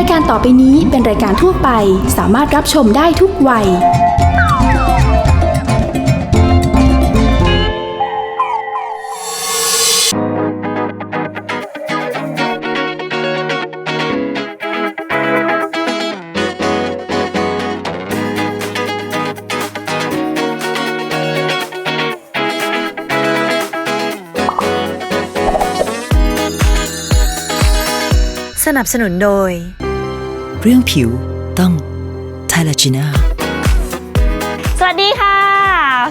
ายการต่อไปนี้เป็นรายการทั่วไป สามารถรับชมได้ทุกวัย สนับสนุนโดย เรื่องผิวต้องไทลาจีน่าสวัสดีค่ะ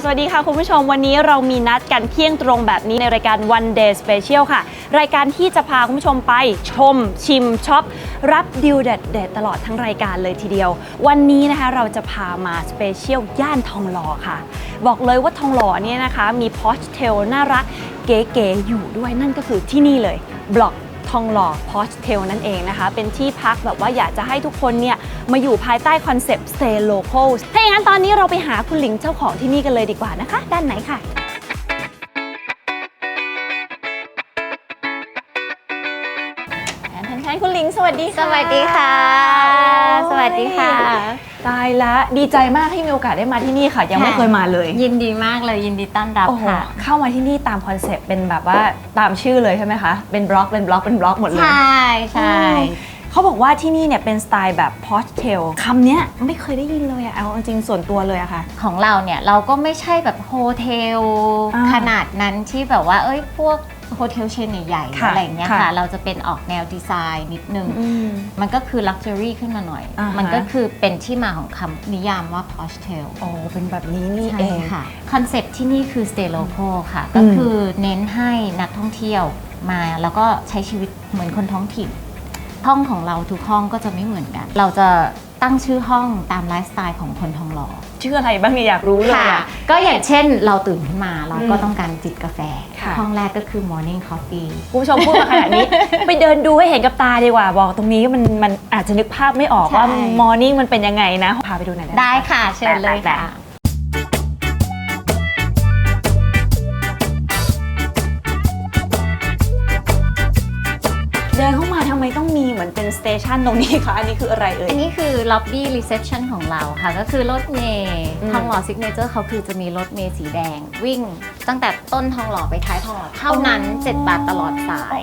สวัสดีค่ะคุณผู้ชมวันนี้เรามีนัดกันเที่ยงตรงแบบนี้ในรายการ One Day Special ค่ะ รายการที่จะพาคุณผู้ชมไปชม ชิมช็อป รับดิวเด็ดๆตลอดทั้งรายการเลยทีเดียว วันนี้นะคะเราจะพามาสเปเชียลย่านทองหล่อค่ะ บอกเลยว่าทองหล่อเนี่ยนะคะ มีพอชเทลน่ารักเก๋ๆอยู่ด้วยนั่นก็คือที่นี่เลยบล็อก ทองหล่อพอชเทลนั่นเองนะคะ เป็นที่พักแบบว่าอยากจะให้ทุกคนเนี่ย มาอยู่ภายใต้คอนเซปต์ Stay Local ถ้าอย่างนั้นตอนนี้เราไปหาคุณหลิงเจ้าของที่นี่กันเลยดีกว่านะคะ ด้านไหนค่ะ วัสดีสค่ะวัสดีค่ะ สวัสดีค่ะ ตายละดีใจมากที่มีโอกาสได้มาที่นี่ค่ะ ยังไม่ค่ะเคยมาเลย ยินดีมากเลยยินดีต้อนรับโอ้โหค่ะ เข้ามาที่นี่ตามคอนเซปต์เป็นแบบว่าตามชื่อเลยใช่ไหมคะเป็นบล็อกเป็นบล็อกเป็นบล็อกหมดเลย ใช่ใช่เขาบอกว่าที่นี่เนี่ยเป็นสไตล์แบบพอชเทลคำเนี้ยไม่เคยได้ยินเลยอะเอาจริงๆส่วนตัวเลยอะค่ะ ของเราเนี่ยเราก็ไม่ใช่แบบโฮเทลอ่าขนาดนั้นที่แบบว่า เอ้ยพวก โฮเทลเชนใหญ่ๆค่ะอะไรอย่างเงี้ยค่ะ ค่ะ เราจะเป็นออกแนวดีไซน์นิดนึง อืม มันก็คือลักชัวรี่ขึ้นมาหน่อย อ่าฮะ มันก็คือเป็นที่มาของคำนิยามว่า posh tail โอ้เป็นแบบนี้นี่ใช่เองค่ะ คอนเซปต์ที่นี่คือ stay local ค่ะ ก็คือเน้นให้นักท่องเที่ยวมา แล้วก็ใช้ชีวิตเหมือนคนท้องถิ่น ห้องของเราทุกห้องก็จะไม่เหมือนกัน เราจะตั้งชื่อห้องตามไลฟ์สไตล์ของคนทองหล่อ ชื่ออะไรบ้างเนี่ยอยากรู้เลยค่ะ อะ ก็อย่างเช่นเราตื่นขึ้นมาเราก็อืมต้องการจิบกาแฟ ค่ะ ห้องแรกก็คือ morning coffee คุณผู้ชมพูดมาขนาดนี้ ไปเดินดูให้เห็นกับตาดีกว่าบอกตรงนี้มันมันอาจจะนึกภาพไม่ออกใช่ว่ามอร์นิ่งมันเป็นยังไงนะพาไปดูหน่อยได้ไหม ได้ค่ะ เชิญเลยได้ค่ะ สเตชันตรงนี้คะอันนี้คืออะไรเอ่ย อันนี้คือ lobby reception ของเราค่ะ ก็คือรถเมย์อืม ทองหล่อซิกเนเจอร์เขาคือจะมีรถเมย์สีแดง วิ่ง ตั้งแต่ต้นทองหล่อไปท้ายทองหล่อเท่านั้น 7 บาทตลอดสาย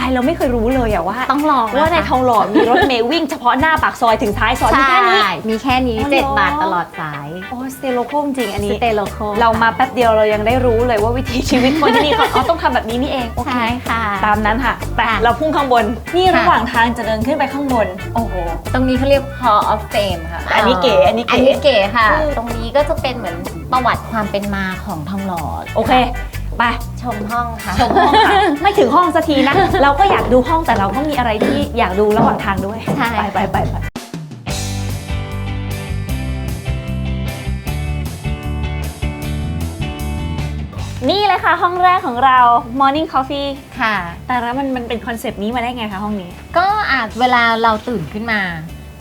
ตายเราไม่เคยรู้เลยอะว่าต้องลองะคะว่าในทองหล่อมีรถเมย์วิ่งเฉพาะหน้าปากซอยถึงท้ายซอยมีใช่แค่นี้มีแค่นี้อ๋อเหรอ7บาทตลอดสายโอ้สเตโลโคจริงอันนี้สเตโลโคเรามาแป๊บเดียวเรายังได้รู้เลยว่าวิถีชีวิตคนที่นี่เขาอ๋อต้องทำแบบนี้นี่เองโอเคใช่ค่ะตามนั้นค่ะแต่ค่ะเราพุ่งข้างบนนี่ค่ะระหว่างทางจะเดินขึ้นไปข้างบนโอ้โหตรงนี้เขาเรียก Hall of Fame ค่ะอันนี้เก๋อันนี้เก๋อันนี้เก๋ค่ะอืมตรงนี้ก็จะเป็นเหมือน ประวัติความเป็นมาของทองหล่อโอเคไปชมห้องค่ะ ชมห้องค่ะ ไม่ถึงห้องสักทีนะ เราก็อยากดูห้องแต่เราก็มีอะไรที่อยากดูระหว่างทางด้วยใช่ ไปไปไปไปนี่เลยค่ะห้องแรกของเรา Morning Coffee ค่ะ แต่แล้วมันมันเป็นคอนเซปต์นี้มาได้ไงคะห้องนี้ ก็อาจเวลาเราตื่นขึ้นมา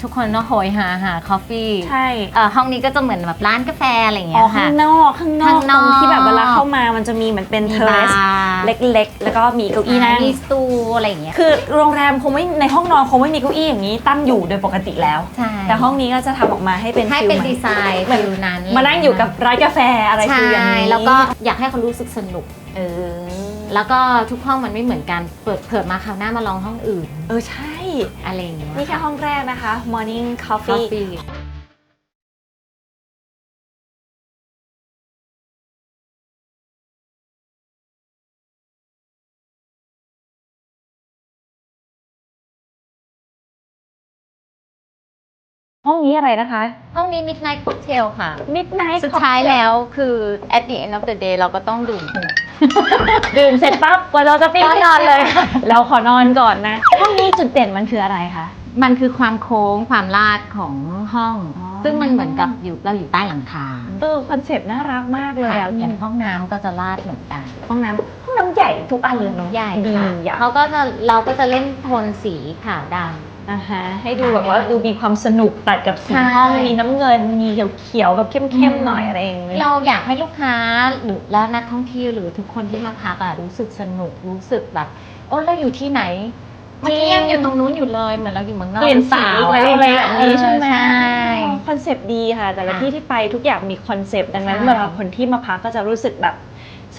ทุกคนก็โหยหาหาคอฟฟี่ใช่เอ่อห้องนี้ก็จะเหมือนแบบร้านกาแฟอะไรอย่างอ๋เงี้อยค่ะข้างนอกข้างนอกข้างนอกตรงที่แบบเวลาเข้ามามันจะมีเหมือนเป็นมีเทอร์เรสบาร์ เล็กๆ แล้วก็มีเก้าอี้นั่งมีสตูอะไรอย่างเงี้ยคือโรงแรมคงไม่ในห้องนอนคงไม่มีเก้าอี้อย่างนี้ตั้งอยู่โดยปกติแล้ว ใช่แต่ห้องนี้ก็จะทำออกมาให้เป็นให้ฟิลเป็นใหม่ดีไซน์เหมือนฟิลนั้นมานั่งอยู่กับร้านกาแฟอะไรใช่ฟิลอย่างนี้แล้วก็อยากให้เขารู้สึกสนุก เออแล้วก็ทุกห้องมันไม่เหมือนกัน เปิดเผื่อมาคราวหน้ามาลองห้องอื่น เออใช่ อะไรอย่างเงี้ยนี่แค่ห้องแรกนะคะ Morning คอฟ Coffee นี้อะไรนะคะ ห้องนี้ Midnight Cocktail ค่ะ Midnight สุดท้ายแล้วคือ at the end of the day เราก็ต้องดื่ม ดื่มเสร็จปั๊บกว่าเราจะปิ้งก็นอนเลย เราขอนอนก่อนนะ ห้องนี้จุดเด่นมันคืออะไรคะ มันคือความโค้งความลาดของห้อง อ๋อ ซึ่งมันเหมือนกับอยู่เราอยู่ใต้หลังคาเออคอนเซปต์น่ารักมากเลยค่ะอะอย่างห้องน้ำก็จะลาดเหมือนกันห้องน้ำห้องน้ำใหญ่ทุกอันเลยเนาะใหญ่ดีค่ะอะเขาก็จะเราก็จะเล่นโทนสีขาวด อ่าฮะให้ดูแบบว่าดูมีความสนุกตัดกับสีใช่ห้องมีน้ำเงินมีเขียวๆแบบเข้มๆหน่อยอะไรอย่างเงี้ำยเราอยากให้ลูกค้าหรือและนักท่องเที่ยวหรือทุกคนที่มาพักอะรู้สึกสนุกรู้สึกแบบโอ้เราอยู่ที่ไหนเมื่อกี้ยังอยู่ตรงนู้นอยู่เลยเหมือนเราอยู่เมืองนอกเปลี่ยนสีหรือเปล่าอะไรแบบนี้ใช่ไหม ใช่ คอนเซปต์ดีค่ะ แต่ละค่ะที่ที่ไปทุกอย่างมีคอนเซปต์ดังนั้นใช่ เวลาคนที่มาพักก็จะรู้สึกแบบ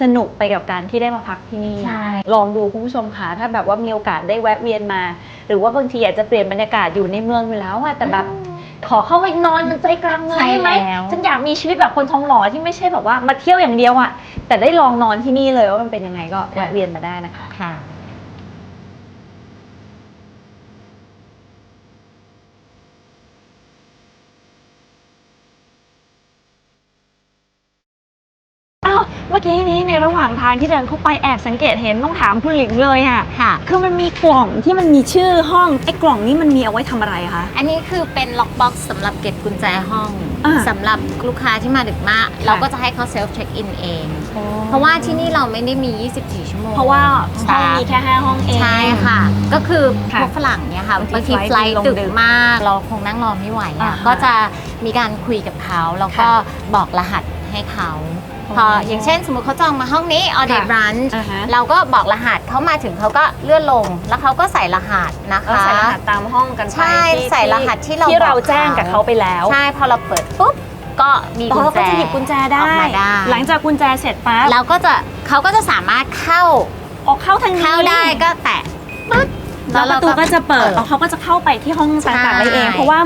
สนุกไปกับการที่ได้มาพักที่นี่ ใช่ ลองดูคุณผู้ชมค่ะ ถ้าแบบว่ามีโอกาสได้แวะเวียนมา หรือว่าบางทีอยากจะเปลี่ยนบรรยากาศอยู่ในเมืองอยู่แล้วอะแต่แบบขอเข้าไปนอนใจกลางเมืองใช่ได้ไหมแล้ว ฉันอยากมีชีวิตแบบคนท้องหล่อที่ไม่ใช่แบบว่ามาเที่ยวอย่างเดียวอะแต่ได้ลองนอนที่นี่เลยว่ามันเป็นยังไงก็แวะเวียนมาได้นะคะ ค่ะ อ้าวเมื่อกี้นี้ ในระหว่างทางที่เดินเข้าไปแอบสังเกตเห็นต้องถามคุณหลิงเลยอะค่ะ คือมันมีกล่องที่มันมีชื่อห้องไอ้กล่องนี้มันมีเอาไว้ทำอะไรคะ อันนี้คือเป็นล็อกบ็อกซ์สำหรับเก็บกุญแจห้องอ่าสำหรับลูกค้าที่มาดึกมาก เราก็จะให้เขาเซลฟ์เช็คอินเอง เพราะว่าที่นี่เราไม่ได้มี 24 ชั่วโมง เพราะว่าห้องใช่มีแค่ห้าห้องเอง ใช่ค่ะ ก็คือค่ะพวกฝรั่งเนี่ยค่ะบางทีบางทีไฟไฟล์ล์ลงดึกดึกมาก เราคงนั่งรอไม่ไหวอ่าอะฮะก็จะมีการคุยกับเขาแล้วก็ค่ะบอกรหัสให้เขาอ๋อ พออย่างเช่น สมมติเขาจองมาห้องนี้ออเดค่ะย์รันอ่าฮะ เราก็บอกรหัสเขามาถึงเขาก็เลื่อนลง แล้วเขาก็ใส่รหัสนะก็คะ ใส่รหัสตามห้องกันไปใช่ที่ใส่รหัสที่เราที่เราบอกเขา แจ้งกับเขาไปแล้วใช่พอเราเปิดปุ๊บก็มีอ๋กุอญเราแจ ก็จะหยิบกุญแจได้ ออกมาได้ หลังจากกุญแจเสร็จปั๊บเราก็จะเขาก็จะสามารถเข้าออกเข้าทางนี้เข้าได้ก็แตะปึ๊บ แล้วประตูก็จะเปิดแล้วเขาก็จะเข้าไปที่ห้องต่างๆได้เอง ใช่ เพราะว่า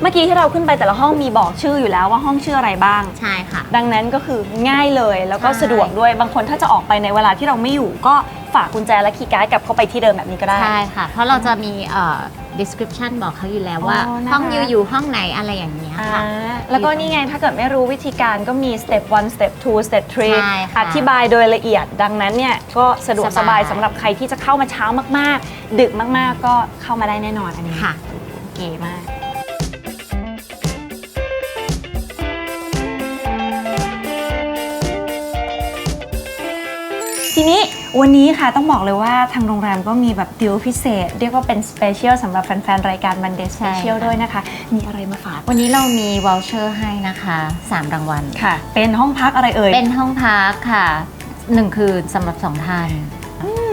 เมื่อกี้ที่เราขึ้นไปแต่ละห้องมีบอกชื่ออยู่แล้วว่าห้องชื่ออะไรบ้าง ใช่ค่ะ ดังนั้นก็คือง่ายเลยแล้วก็ใช่ สะดวกด้วยบางคนถ้าจะออกไปในเวลาที่เราไม่อยู่ ก็ฝากกุญแจและคีย์การ์ดกลับเข้าไปที่เดิมแบบนี้ก็ได้ ใช่ค่ะ เพราะเราจะมีเอ่อ description บอกเขาอยู่แล้วว่า อ๋อนะคะ ห้องอยู่อยู่ห้องไหนอะไรอย่างเงี้ยอ่าค่ะ แล้วก็นี่ไงถ้าเกิดไม่รู้วิธีการก็มี step 1 step 2 step ใช่3ค่ะอธิบายโดยละเอียด ดังนั้นเนี่ยก็สะดวกสสบาบายย สำหรับใครที่จะเข้ามาเช้ามากๆ ดึกมากๆ ก็เข้ามาได้แน่นอนอันนี้ค่ะ เก๋มาก ทีนี้วันนี้ค่ะต้องบอกเลยว่าทางโรงแรมก็มีแบบดิวพิเศษ เรียกว่าเป็นสเปเชียลสำหรับแฟนๆ รายการ Monday ใช่ Special ค่ะด้วยนะคะ มีอะไรมาฝาก วันนี้เรามี voucher ให้นะคะ 3 รางวัลค่ะ เป็นห้องพักอะไรเอ่ย เป็นห้องพักค่ะ 1 คืนสำหรับ 2ท่านอื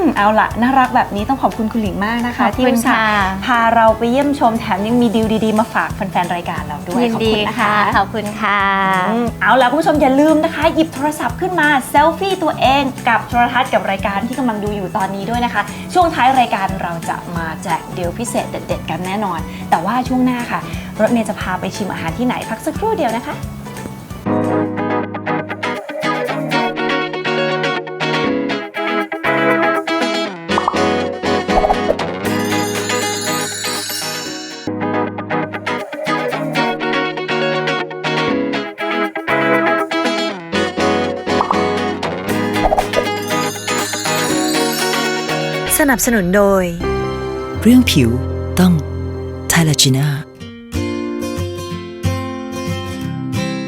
มเอาละน่ารักแบบนี้ต้องขอบคุณคุณหลิงมากนะคะ ขอบคุณที่อุตส่าห์ค่ะ พาเราไปเยี่ยมชมแถมยังมีดีลดีๆ มาฝากแฟนๆรายการเราด้วยยินขอบดีคุณนะคะขอบคุณค่ะ อืมเอาละคุณผู้ชมอย่าลืมนะคะ หยิบโทรศัพท์ขึ้นมาเซลฟี่ตัวเองกับโทรทัศน์กับรายการที่กำลังดูอยู่ตอนนี้ด้วยนะคะ ช่วงท้ายรายการเราจะมาแจกเดีลพิเศษเด็ด ๆ กันแน่นอน แต่ว่าช่วงหน้าค่ะ รถเมย์จะพาไปชิมอาหารที่ไหนพักสักครู่เดียวนะคะ นับสนุนโดย เรื่องผิวต้องไทลาจีน่า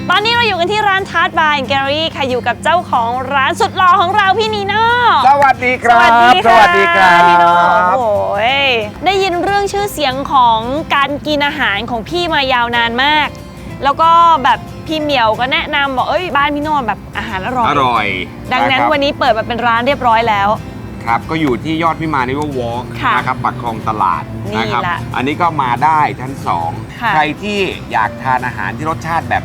ตอนนี้เราอยู่กันที่ร้านทาร์ตบาร์แกลลี่ค่ะอยู่กับเจ้าของร้านสุดหล่อของเราพี่นีโน่สวัสดีครับสวัสดีค่ะสวัสดีครับพี่โน่โอ้ยได้ยินเรื่องชื่อเสียงของการกินอาหารของพี่มายาวนานมาก แล้วก็แบบพี่เหมียวก็แนะนำบอกเอ้ยบ้านพี่โน่แบบอาหารอร่อย อร่อย ดังนั้นะครับวันนี้เปิดมาเป็นร้านเรียบร้อยแล้ว ครับก็อยู่ที่ยอดพิมานนิววอล์กค่ะนะครับปักคลองตลาดนี่นะครับล่ะอันนี้ก็มาได้ชั้นสองค่ะใครที่อยากทานอาหารที่รสชาติแบบ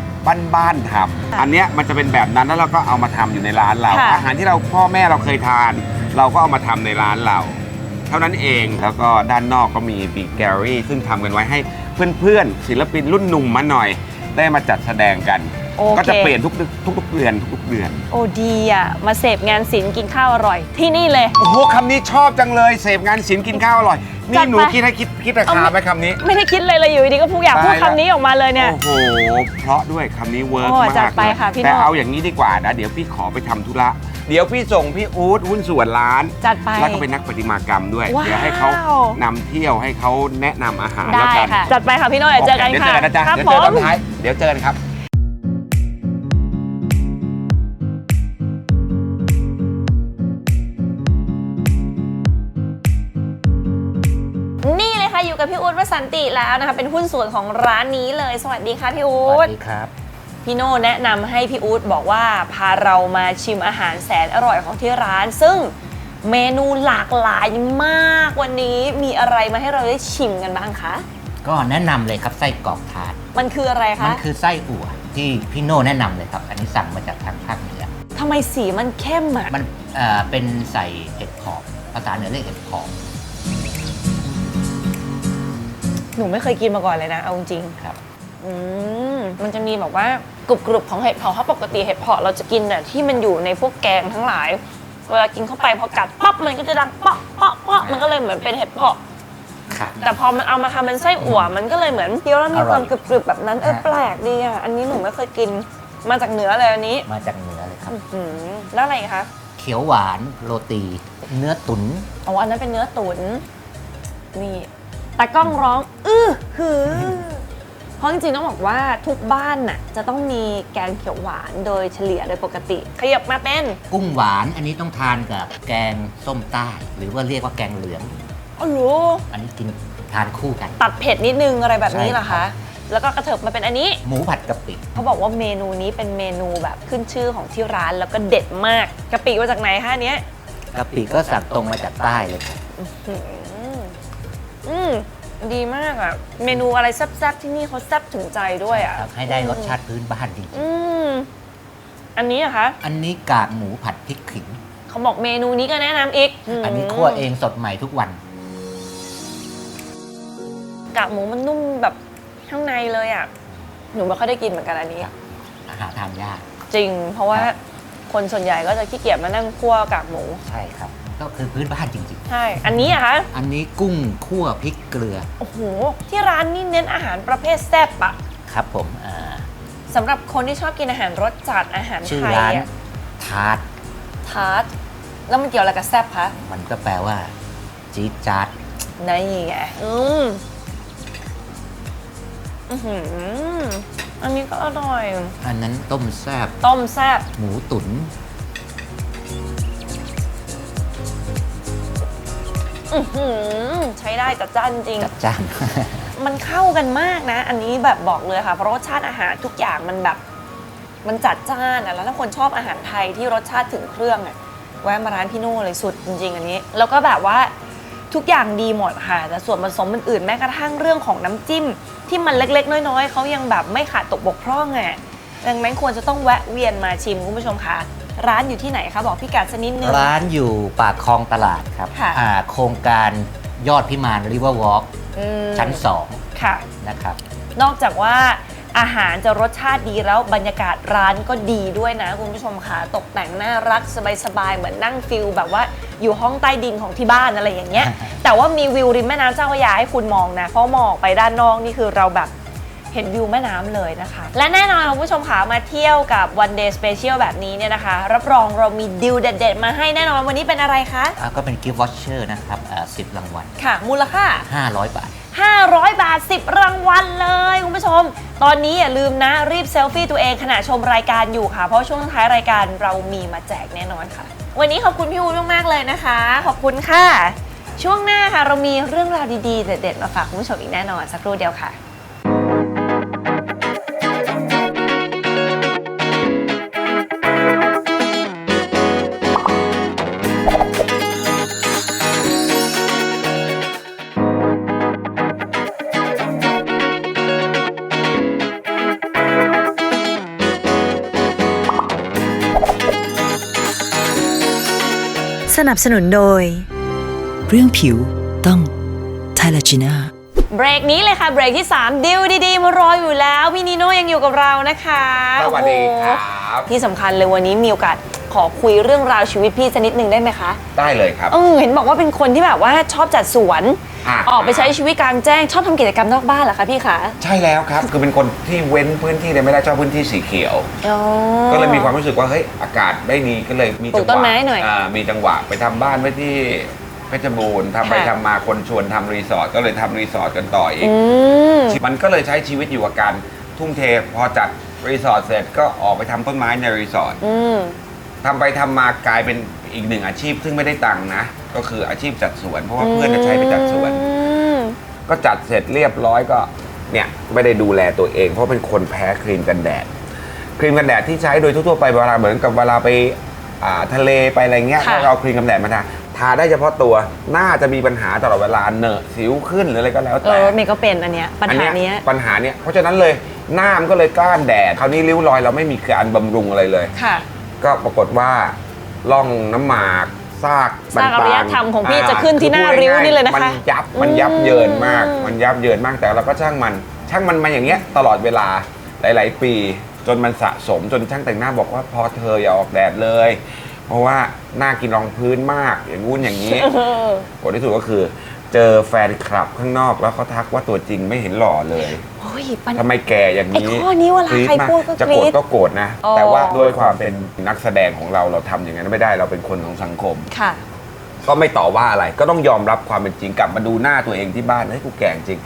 บ้านๆทค่ะำอันเนี้ยมันจะเป็นแบบนั้นแล้วเราก็เอามาทำอยู่ในร้านเรา ค่ะ อาหารที่เราพ่อแม่เราเคยทาน เราก็เอามาทำในร้านเรา เท่านั้นเองแล้วก็ด้านนอกก็มีบีแกลลี่ซึ่งทำกันไว้ให้เพื่อนๆศิลปินรุ่นหนุ่มมาหน่อย ได้มาจัดแสดงกัน โอก็เคจะเปลี่ยนทุกๆทุกๆเดือนทุกๆเดือน โอ้ดีอะ มาเสพงานศิลป์กินข้าวอร่อย ที่นี่เลย โอ้โหคำนี้ชอบจังเลยเสพงานศิลป์กินข้าวอร่อย จันี่ดหนูไปคิดให้คิดคิดราคาไหมคำนี้ ไม่ได้คิดเลยเลยอยู่ดีก็พูดอยากพูดตายแล้วคำนี้ออกมาเลยเนี่ย โอ้โห เพราะด้วยคำนี้เวิร์กโอ้มากจัดไปเลยค่ะพี่แต่โน่เอาอย่างนี้ดีกว่านะ เดี๋ยวพี่ขอไปทำธุระ เดี๋ยวพี่ส่งพี่อู๊ดหุ้นส่วนร้าน จัดไป แล้วก็เป็นนักประติมากรรมด้วย ว้าว เดี๋ยวให้เขานำเที่ยวให้เขาแนะนำอาหารได้แล้วกันค่ะ จัดไปค่ะพี่โน่เดี๋ยวเจอกันเดี๋ยวค่ะเจอกันนะจ๊ะ ครับเดี๋ยวผเจอตอมนท้าย เดี๋ยวเจอกันครับ กับพี่อู๊ดวสันติแล้วนะคะเป็นหุ้นส่วนของร้านนี้เลย สวัสดีค่ะพี่อู๊ดครับพี่โน่แนะนำให้พี่อู๊ดบอกว่าพาเรามาชิมอาหารแสนอร่อยของที่ร้าน ซึ่งเมนูหลากหลายมากวันนี้มีอะไรมาให้เราได้ชิมกันบ้างคะก็แนะนำเลยครับไส้กรอกทาด มันคืออะไรมัคะนคือไส้อั่วที่พี่โน่แนะนำเลยครับ อันนี้สั่งมาจากทางภาคเหนือทำไมสีมันเข้มอะมันเอ่อเป็นใส่เห็ดเผาะภาษาเหนือเรียกเห็ดเผา หนูไม่เคยกินมาก่อนเลยนะ เอาจริงครับ อืมมันจะมีแบบว่ากรุบกรุบๆของเห็ดเผาะเพราะปกติเห็ดเผาะเราจะกินน่ะที่มันอยู่ในพวกแกงทั้งหลาย เวลากินเข้าไปพอกัดป๊อกมันก็จะดังป๊อกป๊อกป๊อกมันก็เลยเหมือนเป็นเห็ดเผาะ ครับ แต่พอมันเอามาทำเป็นไส้อั่วมันก็เลยเหมือนเคี้ยวแล้วมีความอร่อยกรึบๆแบบนั้นเออฮะ แปลกดีอะอันนี้หนูไม่เคยกินมาจากเหนือเลยอันนี้มาจากเหนือเลยครับ อื้อหือแล้วอะไรอีกคะเขียวหวานโรตี เนื้อตุ๋นอ๋ออันนั้นเป็นเนื้อตุ๋นนี่ แต่กล้องร้อง อื้อหือ เพราะจริงๆต้องบอกว่าทุกบ้านน่ะจะต้องมีแกงเขียวหวานโดยเฉลี่ยโดยปกติ ขยับมาเป็นกุ้งหวานอันนี้ต้องทานกับแกงส้มใต้ หรือว่าเรียกว่าแกงเหลือง อ๋อโหอันนี้กินทานคู่กัน ตัดเผ็ดนิดนึงอะไรแบบนี้ใช่เหรอครัคะ บ แล้วก็กระเถิบมาเป็นอันนี้ หมูผัดกะปิเขาบอกว่าเมนูนี้เป็นเมนูแบบขึ้นชื่อของที่ร้านแล้วก็เด็ดมากกะปิมาจากไหนคะอันเนี้ยกะปิก็สั่งตรงมาจากใต้เลยครับอืม อืมดีมากอะเมนูอะไรแซ่บๆที่นี่เขาแซ่บถึงใจด้วยอะให้ได้รสชาติพื้นบ้านจริงอืมอันนี้อะคะ ๆอันนี้กากหมูผัดพริกขิง เขาบอกเมนูนี้ก็แนะนำอีกอันนี้คั่วเองสดใหม่ทุกวัน กากหมูมันนุ่มแบบข้างในเลยอะหนูไม่ค่อยได้กินเหมือนกันอันนี้อาหารทานยาก จริง เพราะว่าครับ คนส่วนใหญ่ก็จะขี้เกียจมานั่งคั่วกากหมู ใช่ครับ ก็คือพื้นบ้านจริง ใช่ อันนี้อะคะๆอันนี้กุ้งคั่วพริกเกลือ โอ้โห ที่ร้านนี่เน้นอาหารประเภทแซ่บอะครับผมอ่าสำหรับคนที่ชอบกินอาหารรสจัดอาหารชื่อไทยร้านอะทาร์ตทาร์ตแล้วมันเกี่ยวอะไรกับแซ่บคะมันก็แปลว่า จี๊ดจ๊าดนี่ไงอืมอื้อหืออันนี้ก็อร่อย อันนั้นต้มแซบต้มแซ่บหมูตุ๋น อื้อหือใช้ได้จัดจ้านจริง จัดจ้าน มันเข้ากันมากนะ อันนี้แบบบอกเลยค่ะ เพราะรสชาติอาหารทุกอย่างมันแบบ มันจัดจ้านอะแล้วถ้าคนชอบอาหารไทยที่รสชาติถึงเครื่องอะแวะมาร้านพี่โน่เลยสุดจริง ๆ อันนี้ แล้วก็แบบว่าทุกอย่างดีหมดค่ะ แต่ส่วนผสมอื่นๆแม้กระทั่งเรื่องของน้ำจิ้ม ที่มันเล็กๆ น้อยๆเขายังแบบไม่ขาดตกบกพร่องอะดังนั้นควรจะต้องแวะเวียนมาชิมคุณผู้ชมค่ะ ร้านอยู่ที่ไหนคะ บอกพี่กัดสักนิดนึง ร้านอยู่ปากคลองตลาดครับค่ะ อ่าโครงการยอดพิมานริเวอร์วอล์กอืมชั้น ค่ะ 2 นะครับ นอกจากว่าอาหารจะรสชาติดีแล้วบรรยากาศร้านก็ดีด้วยนะ คุณผู้ชมค่ะตกแต่งน่ารักสบายๆ เหมือนนั่งฟิลแบบว่าอยู่ห้องใต้ดินของที่บ้านอะไรอย่างเงี้ย แต่ว่ามีวิวริมแม่น้ำเจ้าพระยาให้คุณมองนะ เพราะมองออกไปด้านนอกนี่คือเราแบบ เห็นวิวแม่น้ำเลยนะคะ และแน่นอนคุณผู้ชมค่ะมาเที่ยวกับ One Day Special แบบนี้เนี่ยนะคะ รับรองเรามีดิวเด็ดๆ มาให้แน่นอนวันนี้เป็นอะไรคะ อ่าก็เป็นกิฟต์วอชเชอร์นะครับอ่า10รางวัลค่ะ มูลค่า 500 บาท 500 บาท 10 รางวัลเลย คุณผู้ชม ตอนนี้อย่าลืมนะรีบเซลฟี่ตัวเองขณะชมรายการอยู่ค่ะ เพราะช่วงท้ายรายการเรามีมาแจกแน่นอนค่ะ วันนี้ขอบคุณพี่อูนมาก ๆ เลยนะคะ ขอบคุณค่ะ ช่วงหน้าค่ะเรามีเรื่องราวดีๆ เด็ดๆ มาฝากคุณผู้ชมอีกแน่นอนสักครู่เดียวค่ะ สนับสนุนโดย เรื่องผิวต้องไทลาจีน่าเบรกนี้เลยค่ะ เบรกที่ 3 ดิวดีๆ มารออยู่แล้ว พี่นีโน่ยังอยู่กับเรานะคะสวัสดีครัโอ้บโหที่สำคัญเลยวันนี้มีโอกาสขอคุยเรื่องราวชีวิตพี่สักนิดนึงได้ไหมคะ ได้เลยครับเออเห็นบอกว่าเป็นคนที่แบบว่าชอบจัดสวนะ ออกไปใช้ชีวิตกลางแจ้งชอบทำกิจกรรมนอกบ้านเหรอคะพี่คะใช่แล้วครับ คือเป็นคนที่เว้นพื้นที่เลยไม่ได้ชอบพื้นที่สีเขียวก็เลยมีความรู้สึกว่าเฮ้ยอากาศได้ดีก็เลยมีปลูจักงหต้นวะไม้หน่อยามีจังหวะไปทำบ้านไว้ที่เพชรบูรณ์ทำไปค่ะ ทำมาคนชวนทำรีสอร์ทก็เลยทำรีสอร์ทกันต่ออีก อืม มันก็เลยใช้ชีวิตอยู่กับการทุ่มเทพอจัดรีสอร์ทเสร็จก็ออกไปทำต้นไม้ในรีสอร์ทอืม ทำไปทำมากลายเป็น อีกหนึ่งอาชีพซึ่งไม่ได้ตังค์นะ ก็คืออาชีพจัดสวน เพราะว่าเพื่อนจะใช้ไปจัดสวน อืมก็จัดเสร็จเรียบร้อยก็เนี่ยไม่ได้ดูแลตัวเอง เพราะเป็นคนแพ้ครีมกันแดด ครีมกันแดดที่ใช้โดยทั่วๆไปเวลาเหมือนกับเวลาไปอ่าทะเลไปอะไรเงี้ยค่ะก็เอาครีมกันแดดมาทาพทาได้เฉพาะตัวหน้าจะมีปัญหาตลอดเวลาเหนอะสิวขึ้นหรืออะไรก็แล้วเอแต่อเมย์ก็เป็นอันเนี้ยปัญหาอัเนี้ย ปัญหาเนี้ยเพราะฉะนั้นเลยหน้ามันก็เลยกล้านแดดคราวนี้ริ้วรอยเราไม่มีการบำรุงอะไรเลย ค่ะ ก็ปรากฏว่า ล่องน้ำหมากซากซากอารยธรรมของพี่าจะขึ้นที่หน้าอพูดริ้วง่ๆนี่เลยนะคะมันยับมันยับเยินมากอืมมันยับเยินมากแต่เราก็ช่างมัน ช่างมันมาอย่างเงี้ยตลอดเวลาหลาย ๆ ปี จนมันสะสมจนช่างแต่งหน้าบอกว่าพอเธออย่าออกแดดเลย เพราะว่าหน้ากินรองพื้นมากอย่างงู้นอย่างนี้เออผลที่สุดก็คือ เจอแฟนคลับข้างนอกแล้วเขาทักว่าตัวจริงไม่เห็นหล่อเลยโอ้ยปัญทำไมแก่อย่างนี้ไอ้ข้อนี้เวลาใครกดมพูดก็จะกโกรี๊รธดก็โกรธนะ อ๋อ แต่ว่าด้วยความเป็นนักแสดงของเราเราทำอย่างนั้นไม่ได้เราเป็นคนของสังคม ค่ะ ก็ไม่ต่อว่าอะไรก็ต้องยอมรับความเป็นจริงกลับมาดูหน้าตัวเองที่บ้านเฮ้ยกูแก่จริง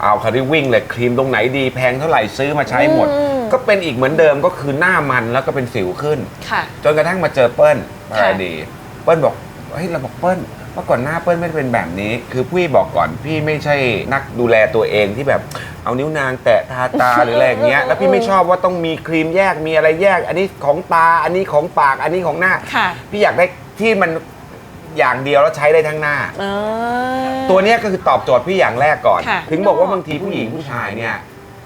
เอาคราวที่วิ่งเลยครีมตรงไหนดีแพงเท่าไหร่ซื้อมาใช้หมด อืม ก็เป็นอีกเหมือนเดิมก็คือหน้ามันแล้วก็เป็นสิวขึ้น ค่ะ จนกระทั่งมาเจอเปิ้ลพาค่ะราดี เปิ้ลบอกเฮ้ยเราบอกเปิ้ล เมื่อก่อนหน้าเปิ้ลไม่ได้เป็นแบบนี้ คือพี่บอกก่อนพี่ไม่ใช่นักดูแลตัวเองที่แบบเอานิ้วนางแตะทาตาหรืออะไรอย่างเงี้ยแล้วพี่ไม่ชอบว่าต้องมีครีมแยกมีอะไรแยก อันนี้ของตาอันนี้ของปากอันนี้ของหน้า ค่ะ พี่อยากได้ที่มันอย่างเดียวแล้วใช้ได้ทั้งหน้า เออ ตัวเนี้ยก็คือตอบโจทย์พี่อย่างแรกก่อน ค่ะ ถึงบอกว่าบางทีผู้หญิงผู้ชายเนี่ย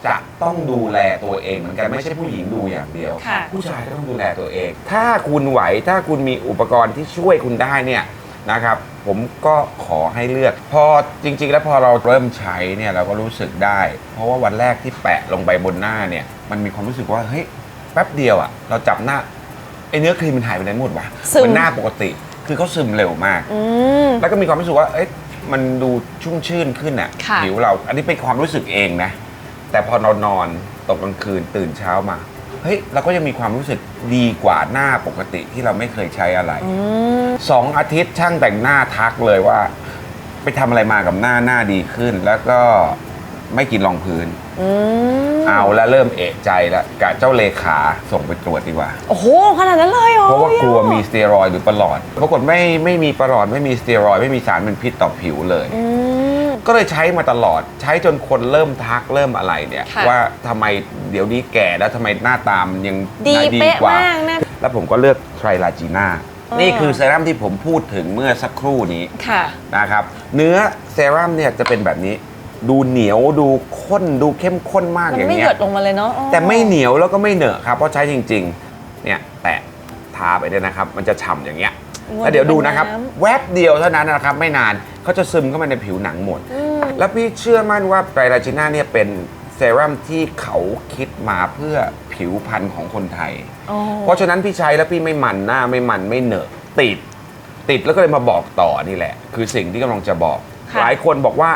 จะต้องดูแลตัวเองเหมือนกันไม่ใช่ผู้หญิงดูอย่างเดียว ค่ะ ผู้ชายก็ต้องดูแลตัวเอง ถ้าคุณไหวถ้าคุณมีอุปกรณ์ที่ช่วยคุณได้เนี่ย นะครับ ผมก็ขอให้เลือก พอจริง ๆ แล้วพอเราเริ่มใช้เนี่ยเราก็รู้สึกได้ เพราะว่าวันแรกที่แปะลงไปบนหน้าเนี่ยมันมีความรู้สึกว่าเฮ้ยแป๊บเดียวอะเราจับหน้าไอ้เนื้อครีมมันหายไปไหนหมดวะซึมเหมือนหน้าปกติ คือเขาซึมเร็วมาก อืม แล้วก็มีความรู้สึกว่า เอ๊ะ มันดูชุ่มชื่นขึ้นอะ ค่ะ ผิวเรา อันนี้เป็นความรู้สึกเองนะ แต่พอเรานอนตกกลางคืนตื่นเช้ามา เฮ้ยเราก็ยังมีความรู้สึกดีกว่าหน้าปกติที่เราไม่เคยใช้อะไรอืมสองอาทิตย์ช่างแต่งหน้าทักเลยว่า ไปทำอะไรมากับหน้าหน้าดีขึ้น แล้วก็ไม่กินรองพื้น อืมเอาแล้วเริ่มเอะใจแล้วกะเจ้าเลขาส่งไปตรวจดีกว่า โอ้โหขนาดนั้นเลยเหรอเพราะว่ากลัวมีสเตียรอยด์หรือประหลอดปรากฏไม่ไม่มีประหลอดไม่มีสเตียรอยด์ไม่มีสารเป็นพิษต่อผิวเลย อืม ก็เลยใช้มาตลอด ใช้จนคนเริ่มทักเริ่มอะไรเนี่ย ค่ะ ว่าทำไมเดี๋ยวนี้แก่แล้วทำไมหน้าตามนยังดีน่าเป๊ะกว่ามากนะ แล้วผมก็เลือกไทรลาจีน่าออนี่คือเซรั่มที่ผมพูดถึงเมื่อสักครู่นี้ ค่ะ นะครับเนื้อเซรั่มเนี่ยจะเป็นแบบนี้ ดูเหนียวดูข้นดูเข้มข้นมากมันอย่างไม่เงี้หยยดลงมาเลยเนาะอ๋อแต่ไม่เหนียวแล้วก็ไม่เหนอะครับเพราะใช้จริง ๆ เนี่ยแตะทาไปเลยนะครับ มันจะฉ่ำอย่างเงี้ย แล้วเดี๋ยวดูนะครับ แวบเดียวเท่านั้นนะครับ ไม่นานเขาจะซึมเข้ามาในผิวหนังหมดอืมแล้วพี่เชื่อมั่นว่าไตรลาจิน่าเนี่ยเป็นเซรั่มที่เขาคิดมาเพื่อผิวพรรณของคนไทยอ๋อเพราะฉะนั้นพี่ใช้แล้วพี่ไม่มันหน้าไม่มันไม่เหนอะติด ติดแล้วก็เลยมาบอกต่อนี่แหละ คือสิ่งที่กำลังจะบอกค่ะหลายคนบอกว่า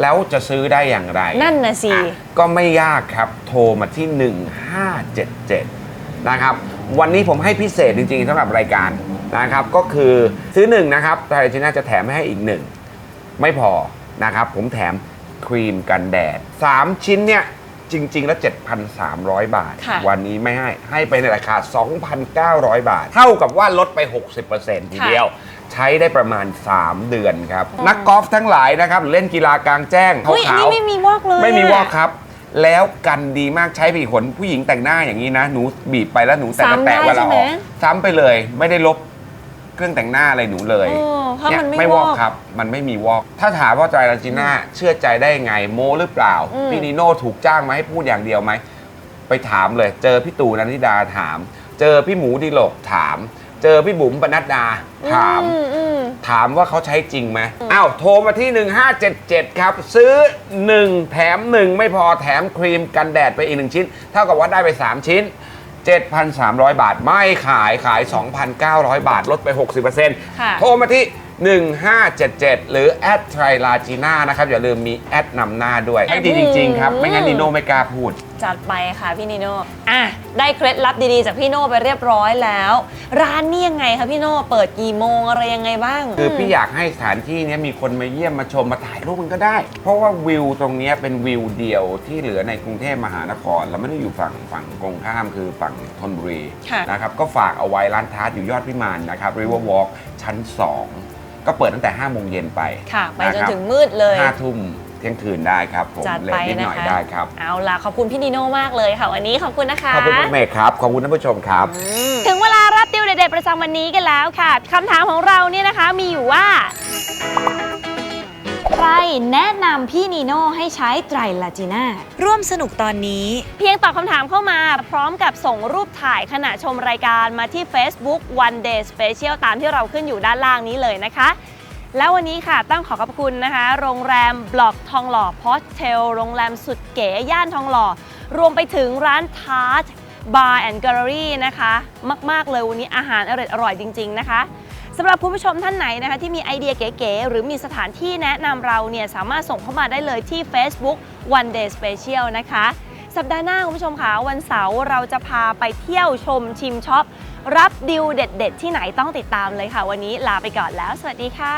แล้วจะซื้อได้อย่างไร นั่นน่ะสิอ่ก็ไม่ยากครับ โทรมาที่ 1577 นะครับ วันนี้ผมให้พิเศษจริงๆสำหรับรายการ นะครับก็คือซื้อหนึ่งนะครับไทยชิน่าจะแถมให้อีกหนึ่งไม่พอนะครับผมแถมครีมกันแดด 3 ชิ้นเนี่ยจริง ๆ แล้ว 7,300 บาท ค่ะ วันนี้ไม่ให้ให้ไปในราคา 2,900 บาท เท่ากับว่าลดไป 60%ทีเดียว ใช้ได้ประมาณ 3 เดือนครับ นักกอล์ฟทั้งหลายนะครับหรือเล่นกีฬากลางแจ้งเฮ้ยอันขานี้วไม่มีวอกเลยๆไม่มีวอกะ ครับ แล้วกันดีมากใช้ไปอีกคนผู้หญิงแต่งหน้าอย่างนี้นะ หนูบีบไปแล้วหนูแต่ซ้ำแตะได้เวลาใช่อไหมอกซ้ำไปเลยไม่ได้ลบ เครื่องแต่งหน้าอะไรหนูเลยเออเพราะมันไม่ไม่วอกวอก ครับ มันไม่มีวอก ถ้าถามว่าไตรลาจิน่าเชื่อใจได้ไงโมหรือเปล่า อืม พี่นิโน่ถูกจ้างมาให้พูดอย่างเดียวไหม ไปถามเลย เจอพี่ตู่นันทิดาถาม เจอพี่หมูดิโลกถาม เจอพี่บุ๋มปนัดดาถาม อือืม ถามว่าเขาใช้จริงไหมอ้าวโทรมาที่ 1577 ครับ ซื้อ 1 แถม 1 ไม่พอแถมครีมกันแดดไปอีก 1 ชิ้น เท่ากับว่าได้ไป 3 ชิ้น 7,300 บาท ไม่ขายขาย 2,900 บาท ลดไป 60%ค่ะ โทรมาที่ 1577 หรือแอดไทรลาจีน่านะครับ อย่าลืมมีแอดนำหน้าด้วย ให้ดีจริง ๆ ครับ ไม่งั้นนิโน่ไม่กล้าพูด จัดไปค่ะพี่นิโน่อะได้เคล็ดลับดีๆ จากพี่โน่ไปเรียบร้อยแล้ว ร้านนี่ยังไงคะพี่โน่เปิดกี่โมงอะไรยังไงบ้าง คือพี่อยากให้สถานที่เนี้ยมีคนมาเยี่ยมมาชมมาถ่ายรูปมันก็ได้ เพราะว่าวิวตรงเนี้ยเป็นวิวเดียวที่เหลือในกรุงเทพมหานคร เราไม่ได้อยู่ฝั่งฝั่งตรงข้ามคือฝั่งธนบุรีค่ะ นะครับก็ฝากเอาไว้ร้านทาร์ตอยู่ยอดพิมานนะครับ River Walk ชั้น 2 ก็เปิดตั้งแต่5โมงเย็นไปค่ะไปจนนะครับถึงมืดเลยห้าทุ่มเที่ยงคืนได้ครับผมจัดเลไปทนิดหนะน่อยคะได้ครับเอาล่ะขอบคุณพี่นิโน่มากเลยค่ะวันนี้ขอบคุณนะคะขอบคุณคุณเมย์ครับขอบคุณท่านผู้ชมครับ ถึงเวลารับรับดิวเด็ดๆประจำวันนี้กันแล้วค่ะคำถามของเราเนี่ยนะคะมีอยู่ว่า ใครแนะนำพี่นีโน่ให้ใช้ไตรลาจีน่า ร่วมสนุกตอนนี้ เพียงตอบคำถามเข้ามาพร้อมกับส่งรูปถ่ายขณะชมรายการมาที่ Facebook One Day Special ตามที่เราขึ้นอยู่ด้านล่างนี้เลยนะคะ แล้ววันนี้ค่ะต้องขอขอบคุณนะคะ โรงแรมบล็อกทองหล่อพอสเทลโรงแรมสุดเก๋ย่านทองหล่อ รวมไปถึงร้านทาร์ตบาร์แอนด์แกลเลอรี่นะคะ มาก ๆ เลยวันนี้อาหารอร่อยอร่อยจริง ๆ นะคะ สำหรับคุณผู้ชมท่านไหนนะคะที่มีไอเดียเก๋ๆหรือมีสถานที่แนะนำเราเนี่ยสามารถส่งเข้ามาได้เลยที่ Facebook One Day Special นะคะสัปดาห์หน้าคุณผู้ชมค่ะวันเสาร์เราจะพาไปเที่ยวชมชิมช็อป รับดิวเด็ด ๆ ที่ไหนต้องติดตามเลยค่ะ วันนี้ลาไปก่อนแล้ว สวัสดีค่ะ